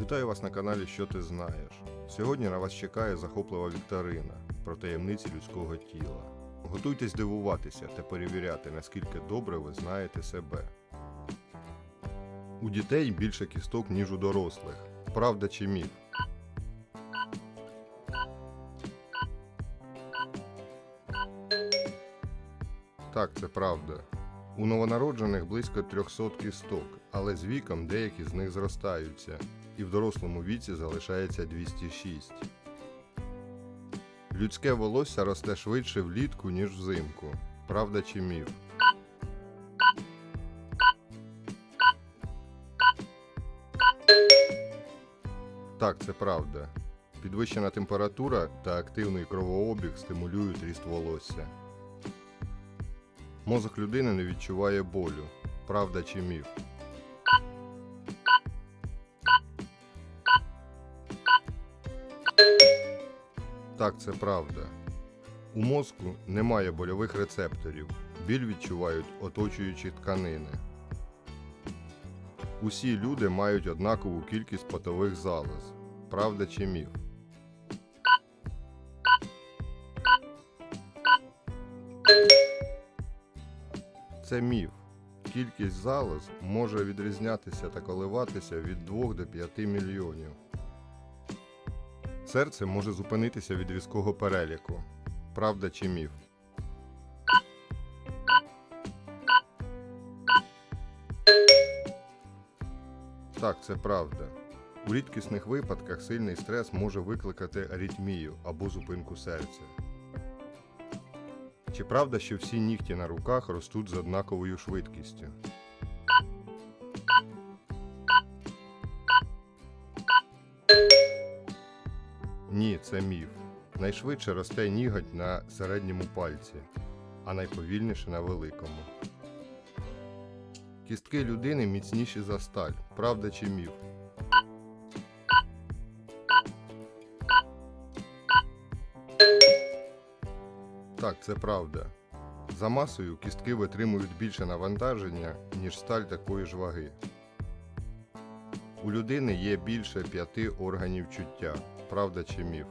Вітаю вас на каналі Що ти знаєш. Сьогодні на вас чекає захоплива вікторина про таємниці людського тіла. Готуйтесь дивуватися та перевіряти, наскільки добре ви знаєте себе. У дітей більше кісток, ніж у дорослих. Правда чи міф? Так, це правда. У новонароджених близько 300 кісток, але з віком деякі з них зростаються, і в дорослому віці залишається 206. Людське волосся росте швидше влітку, ніж взимку. Правда чи міф? Так, це правда. Підвищена температура та активний кровообіг стимулюють ріст волосся. Мозок людини не відчуває болю. Правда чи міф? Так, це правда. У мозку немає больових рецепторів. Біль відчувають оточуючі тканини. Усі люди мають однакову кількість потових залоз. Правда чи міф? Це міф. Кількість залоз може відрізнятися та коливатися від 2 до 5 мільйонів. Серце може зупинитися від різкого переліку. Правда чи міф? Так, це правда. У рідкісних випадках сильний стрес може викликати аритмію або зупинку серця. Чи правда, що всі нігті на руках ростуть з однаковою швидкістю? Ні, це міф. Найшвидше росте ніготь на середньому пальці, а найповільніше на великому. Кістки людини міцніші за сталь. Правда чи міф? Так, це правда. За масою кістки витримують більше навантаження, ніж сталь такої ж ваги. У людини є більше п'яти органів чуття. Правда чи міф?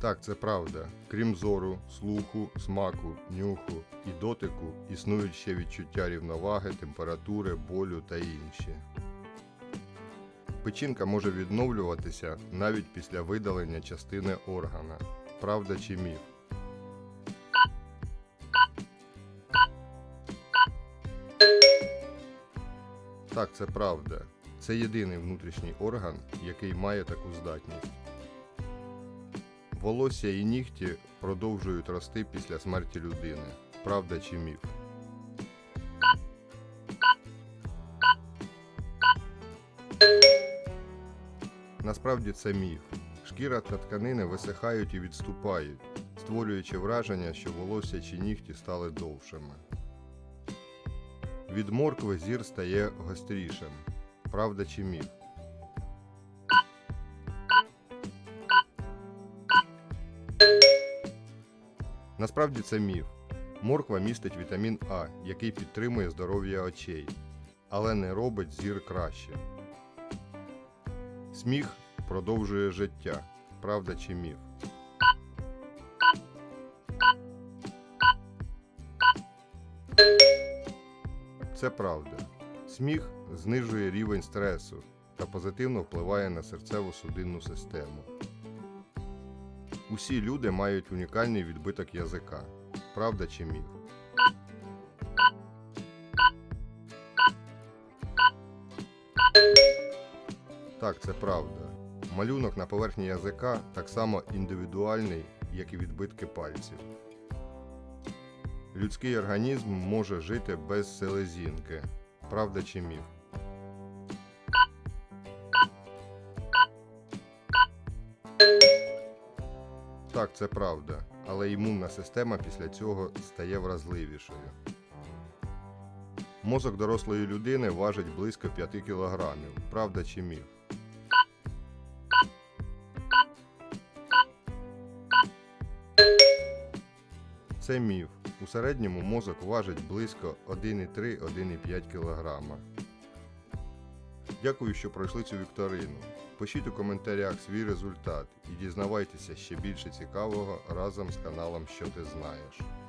Так, це правда. Крім зору, слуху, смаку, нюху і дотику, існують ще відчуття рівноваги, температури, болю та інші. Печінка може відновлюватися навіть після видалення частини органа. Правда чи міф? Так, це правда. Це єдиний внутрішній орган, який має таку здатність. Волосся і нігті продовжують рости після смерті людини. Правда чи міф? Насправді це міф. Шкіра та тканини висихають і відступають, створюючи враження, що волосся чи нігті стали довшими. Від моркви зір стає гострішим. Правда чи міф? Насправді це міф. Морква містить вітамін А, який підтримує здоров'я очей, але не робить зір краще. Сміх продовжує життя. Правда чи міф? Це правда. Сміх знижує рівень стресу та позитивно впливає на серцево-судинну систему. Усі люди мають унікальний відбиток язика. Правда чи міф? Так, це правда. Малюнок на поверхні язика так само індивідуальний, як і відбитки пальців. Людський організм може жити без селезінки. Правда чи міф? Так, це правда, але імунна система після цього стає вразливішою. Мозок дорослої людини важить близько 5 кілограмів. Правда чи міф? Це міф. У середньому мозок важить близько 1,3-1,5 кг. Дякую, що пройшли цю вікторину. Пишіть у коментарях свій результат і дізнавайтеся ще більше цікавого разом з каналом Що ти знаєш.